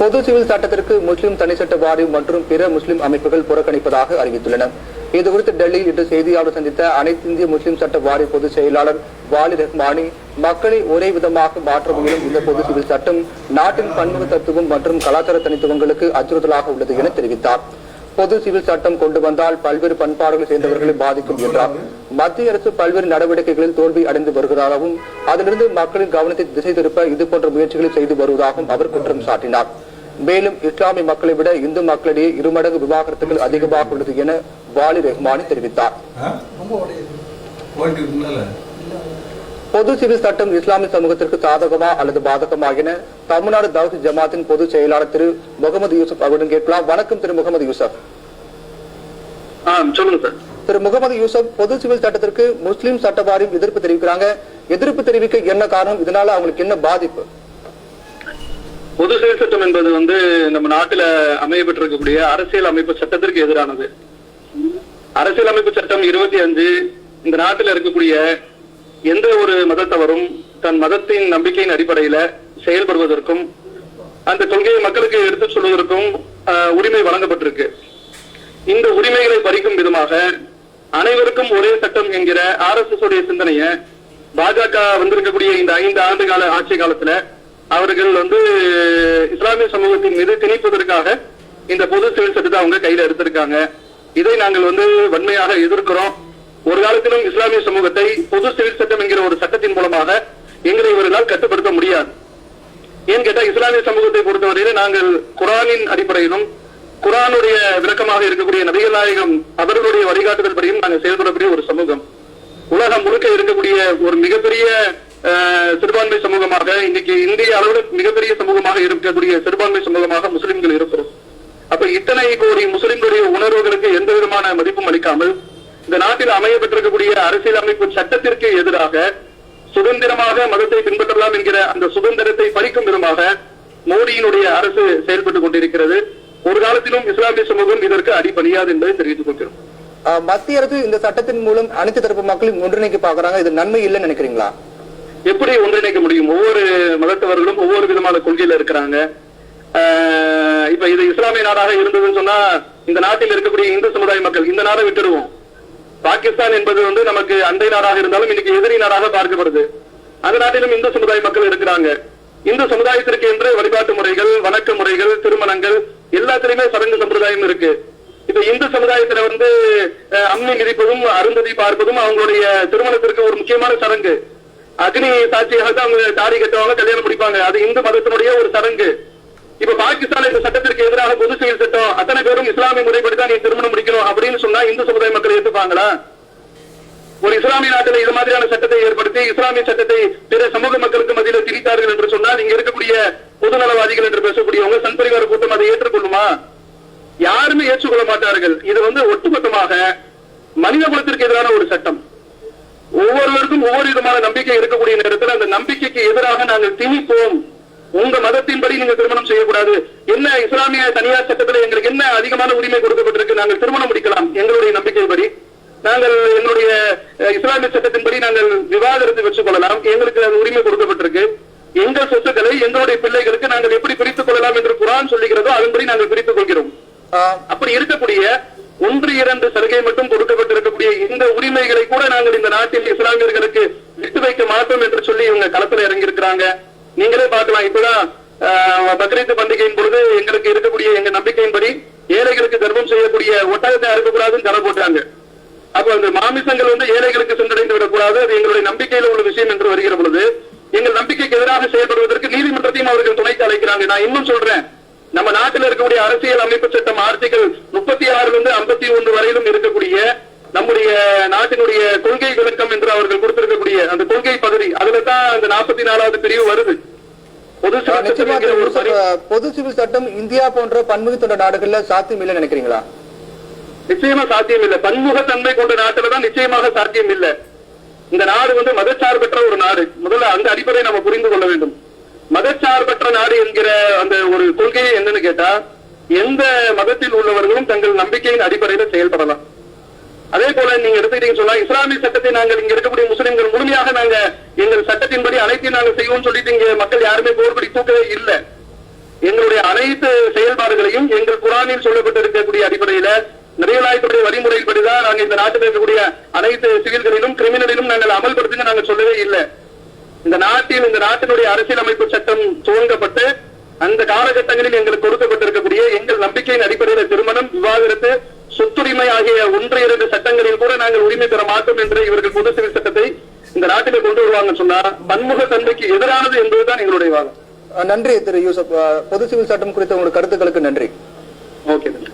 பொது சிவில் சட்டத்திற்கு முஸ்லிம் தனி சட்ட வாரியம் மற்றும் பிற முஸ்லிம் அமைப்புகள் புறக்கணிப்பதாக அறிவித்துள்ளன. இது குறித்து டெல்லியில் இன்று செய்தியாளர் சந்தித்த அனைத்து இந்திய முஸ்லிம் சட்ட வாரிய பொதுச் செயலாளர் வாலி ரஹ்மானி மக்களை ஒரே விதமாக மாற்ற முயலும் இந்த பொது சிவில் சட்டம் நாட்டின் பன்முக தத்துவம் மற்றும் கலாச்சார தனித்துவங்களுக்கு அச்சுறுத்தலாக உள்ளது என தெரிவித்தார். பொது சிவில் சட்டம் கொண்டு வந்தால் பல்வேறு பண்பாடுகளை சேர்ந்தவர்களை பாதிக்கும் என்றார். மத்திய அரசு பல்வேறு நடவடிக்கைகளில் தோல்வி அடைந்து வருவதாகவும் அதிலிருந்து மக்களின் கவனத்தை திசை திருப்ப இதுபோன்ற முயற்சிகளை செய்து வருவதாகவும் அவர் குற்றம் சாட்டினார். மேலும் இஸ்லாமிய மக்களை விட இந்து மக்களிடையே இருமடங்கு விவாகரத்துகள் அதிகமாக உள்ளது என வாலி ரஹ்மானி தெரிவித்தார். பொது சிவில் சட்டம் இஸ்லாமிய சமூகத்திற்கு சாதகமா அல்லது பாதகமா என தமிழ்நாடு தௌஹி ஜமாத்தின் பொதுச் செயலாளர் திரு முகமது யூசுப் அவரிடம் கேட்கலாம். வணக்கம் திரு முகமது யூசுப். ஆ சொல்லுங்க சார். திரு முகமது யூசுப் பொது சிவில் சட்டத்திற்கு முஸ்லிம் சட்ட வாரியம் எதிர்ப்பு தெரிவிக்கிறாங்க. எதிர்ப்பு தெரிவிக்க என்ன காரணம்? இதனால அவங்களுக்கு என்ன பாதிப்பு? பொது சிவில் சட்டம் என்பது வந்து நம்ம நாட்டில் அமையப்பட்டிருக்கக்கூடிய அரசியல் அமைப்பு சட்டத்திற்கு எதிரானது. அரசியல் அமைப்பு சட்டம் இருபத்தி அஞ்சு இந்த நாட்டில் இருக்கக்கூடிய எந்த ஒரு மதத்தவரும் தன் மதத்தின் நம்பிக்கையின் அடிப்படையில செயல்படுவதற்கும் அந்த கொள்கையை மக்களுக்கு எடுத்துச் சொல்வதற்கும் உரிமை வழங்கப்பட்டிருக்கு. இந்த உரிமைகளை பறிக்கும் விதமாக அனைவருக்கும் ஒரே சட்டம் என்கிற ஆர் எஸ் எஸ் உடைய சிந்தனையை பாஜக வந்திருக்கக்கூடிய இந்த ஐந்து ஆண்டு கால ஆட்சி காலத்துல அவர்கள் வந்து இஸ்லாமிய சமூகத்தின் மீது திணிப்பதற்காக இந்த பொது சிவில் சட்டத்தை அவங்க கையில எடுத்திருக்காங்க. இதை நாங்கள் வந்து வன்மையாக எதிர்க்கிறோம். ஒரு காலத்திலும் இஸ்லாமிய சமூகத்தை பொது சிவில் சட்டம் என்கிற ஒரு சட்டத்தின் மூலமாக எங்களை இவர்களால் கட்டுப்படுத்த முடியாது. ஏன் கேட்டா இஸ்லாமிய சமூகத்தை பொறுத்தவரையில நாங்கள் குரானின் அடிப்படையிலும் குரானுடைய விளக்கமாக இருக்கக்கூடிய நபிகள் நாயகம் அவர்களுடைய வழிகாட்டுதல் படியும் நாங்கள் செயல்படக்கூடிய ஒரு சமூகம். உலகம் முழுக்க இருக்கக்கூடிய ஒரு மிகப்பெரிய சிறுபான்மை சமூகமாக இன்னைக்கு இந்திய அளவில் மிகப்பெரிய சமூகமாக இருக்கக்கூடிய சிறுபான்மை சமூகமாக முஸ்லிம்கள் இருக்கிறோம். அப்ப இத்தனை கோடி முஸ்லிம்களுடைய உணர்வுகளுக்கு எந்த விதமான மதிப்பும் அளிக்காமல் இந்த நாட்டில் அமைய பெற்றிருக்கக்கூடிய அரசியல் அமைப்பு சட்டத்திற்கு எதிராக சுதந்திரமாக மதத்தை பின்பற்றலாம் என்கிற அந்த சுதந்திரத்தை பறிக்கும் விதமாக மோடியினுடைய அரசு செயல்பட்டுக் கொண்டிருக்கிறது. ஒரு காலத்திலும் இஸ்லாமிய சமூகம் இதற்கு அடிபணியாது என்பதை தெரிவித்துக் கொள்கிறோம். மத்திய அரசு இந்த சட்டத்தின் மூலம் அனைத்து தரப்பு மக்களும் ஒன்றிணைக்க பாக்குறாங்க இது நன்மை இல்லைன்னு நினைக்கிறீங்களா? எப்படி ஒன்றிணைக்க முடியும்? ஒவ்வொரு மதத்தவர்களும் ஒவ்வொரு விதமான கொள்கையில இருக்கிறாங்க. ஆஹ் இப்ப இது இஸ்லாமிய நாடாக இருந்ததுன்னு சொன்னா இந்த நாட்டில் இருக்கக்கூடிய இந்து சமுதாய மக்கள் இந்த நாடை விட்டுடுவோம் பாகிஸ்தான் என்பது வந்து நமக்கு அண்டை நாடாக இருந்தாலும் இன்னைக்கு எதிரி நாடாக பார்க்கப்படுது. அந்த நாட்டிலும் இந்து சமுதாய மக்கள் இருக்கிறாங்க. இந்து சமுதாயத்திற்கு என்று வழிபாட்டு முறைகள் வணக்க முறைகள் திருமணங்கள் எல்லாத்திலுமே சடங்கு சம்பிரதாயம் இருக்கு. இப்ப இந்து சமுதாயத்துல வந்து அம்மி மிதிப்பதும் அருந்ததி பார்ப்பதும் அவங்களுடைய திருமணத்திற்கு ஒரு முக்கியமான சடங்கு. அக்னி சாட்சியாக தான் அவங்க தாலி கட்டுவாங்க கல்யாணம் முடிப்பாங்க. அது இந்து மதத்தினுடைய ஒரு சடங்கு. இப்ப பாகிஸ்தான் இந்த சட்டத்திற்கு எதிராக பொது செயல் சட்டம் அத்தனை பேரும் இஸ்லாமிய முறைப்படி தான் நீ திருமணம் முடிக்கணும் அப்படின்னு சொன்னா இந்து சமுதாய மக்கள் ஏற்றுப்பாங்களா ஒரு இஸ்லாமிய நாட்டில் இது மாதிரியான சட்டத்தை ஏற்படுத்தி இஸ்லாமிய சட்டத்தை பிற சமூக மக்களுக்கு மத்தியில் திணித்தார்கள் என்று சொன்னால் இங்க இருக்கக்கூடிய பொதுநலவாதிகள் என்று பேசக்கூடியவங்க சன்பரிவார கூட்டம் அதை ஏற்றுக்கொள்ளுமா? யாருமே ஏற்றுக்கொள்ள மாட்டார்கள். இது வந்து ஒட்டுமொத்தமாக மனித குலத்திற்கு எதிரான ஒரு சட்டம். ஒவ்வொருவருக்கும் ஒவ்வொரு விதமான நம்பிக்கை இருக்கக்கூடிய நேரத்தில் அந்த நம்பிக்கைக்கு எதிராக நாங்கள் திணிப்போம். உங்க மதத்தின்படி நீங்க திருமணம் செய்யக்கூடாது. என்ன இஸ்லாமிய தனியார் சட்டத்தில் எங்களுக்கு என்ன அதிகமான உரிமை கொடுக்கப்பட்டிருக்கு நாங்கள் திருமணம் முடிக்கலாம். எங்களுடைய நம்பிக்கைப்படி நாங்கள் என்னுடைய இஸ்லாமிய சட்டத்தின்படி நாங்கள் விவாதத்தை பெற்றுக் கொள்ளலாம். எங்களுக்கு அது உரிமை கொடுக்கப்பட்டிருக்கு. எங்கள் சொத்துக்களை எங்களுடைய பிள்ளைகளுக்கு நாங்கள் எப்படி பிரித்துக் கொள்ளலாம் என்று குரான் சொல்லுகிறதோ அதன்படி நாங்கள் பிரித்துக் கொள்கிறோம். அப்படி இருக்கக்கூடிய ஒன்று இரண்டு சலுகை மட்டும் கொடுக்கப்பட்டிருக்கக்கூடிய இந்த உரிமைகளை கூட நாங்கள் இந்த நாட்டில் இஸ்லாமியர்களுக்கு விட்டு வைக்க மாட்டோம் என்று சொல்லி இவங்க களத்துல இறங்கி இருக்கிறாங்க நீங்களே பார்க்கலாம். இப்பதான் ஆஹ், பக்ரீத் பண்டிகையின் பொழுது எங்களுக்கு இருக்கக்கூடிய எங்க நம்பிக்கையின்படி ஏழைகளுக்கு தர்மம் செய்யக்கூடிய ஒட்டகத்தை அறுக்கக்கூடாதுன்னு தடை போட்டாங்க. அப்ப அந்த மாமிசங்கள் வந்து ஏழைகளுக்கு சென்றடைந்து விடக்கூடாது. அது எங்களுடைய நம்பிக்கையில உள்ள விஷயம் என்று வருகிற பொழுது எங்கள் நம்பிக்கைக்கு எதிராக செயல்படுவதற்கு நீதிமன்றத்தையும் அவர்கள் துணைக்கு அழைக்கிறாங்க. நான் இன்னும் சொல்றேன். நம்ம நாட்டில் இருக்கக்கூடிய அரசியல் அமைப்பு சட்டம் ஆர்டிகல் முப்பத்தி ஆறுல இருந்து ஐம்பத்தி ஒன்று வரையிலும் இருக்கக்கூடிய நம்முடைய நாட்டினுடைய கொள்கை விளக்கம் என்று அவர்கள் கொடுத்திருக்கக்கூடிய அந்த கொள்கை பகுதி அதுல தான் அந்த நாற்பத்தி நாலாவது பிரிவு வருது. பொது சிவில் சட்டம் இந்தியா போன்ற பன்முக தொண்ட நாடுகள்ல சாத்தியம் இல்லைன்னு நினைக்கிறீங்களா? நிச்சயமா சாத்தியம் இல்ல. பன்முகத்தன்மை கொண்ட நாட்டுல தான் நிச்சயமாக சாத்தியம் இல்ல. இந்த நாடு வந்து மதச்சார்பற்ற ஒரு நாடு. முதல்ல அந்த அடிப்படையை நம்ம புரிந்து கொள்ள வேண்டும். மதச்சார்பற்ற நாடு என்கிற அந்த ஒரு கொள்கையை என்னன்னு கேட்டா எந்த மதத்தில் உள்ளவர்களும் தங்கள் நம்பிக்கையின் அடிப்படையில செயல்படலாம். அதே போல நீங்க எடுத்துக்கிட்டீங்கன்னு சொன்னா இஸ்லாமிய சட்டத்தை நாங்கள் இங்க இருக்கக்கூடிய முஸ்லிம்கள் முழுமையாக நாங்க எங்கள் சட்டத்தின்படி அனைத்தையும் நாங்க செய்வோம்னு சொல்லிட்டு இங்க மக்கள் யாருமே போர்படி தூக்கவே இல்லை. எங்களுடைய அனைத்து செயல்பாடுகளையும் எங்கள் குரானில் சொல்லப்பட்டிருக்கக்கூடிய அடிப்படையில நபிகளாயத்துடைய வழிமுறைப்படிதான் நாங்கள் இந்த நாட்டில் இருக்கக்கூடிய அனைத்து சிவில்களிலும் கிரிமினலிலும் நாங்கள் அமல்படுத்துங்க நாங்கள் சொல்லவே இல்லை. இந்த நாட்டில் இந்த நாட்டினுடைய அரசியலமைப்பு சட்டம் துவங்கப்பட்டு அந்த காலகட்டங்களில் எங்களுக்கு கொடுக்கப்பட்டிருக்கக்கூடிய எங்கள் நம்பிக்கையின் அடிப்படையில் திருமணம் விவாகரத்து சொத்துரிமை ஆகிய ஒன்று இரண்டு சட்டங்களில் கூட நாங்கள் உரிமை பெற மாட்டோம் என்று இவர்கள் பொது சிவில் சட்டத்தை இந்த நாட்டிலே கொண்டு வருவாங்கன்னு சொன்னா பன்முக தன்மைக்கு எதிரானது என்பதுதான் எங்களுடைய வாதம். நன்றி திரு யூசப். பொது சிவில் சட்டம் குறித்த உங்களுடைய கருத்துக்களுக்கு நன்றி. ஓகே நன்றி.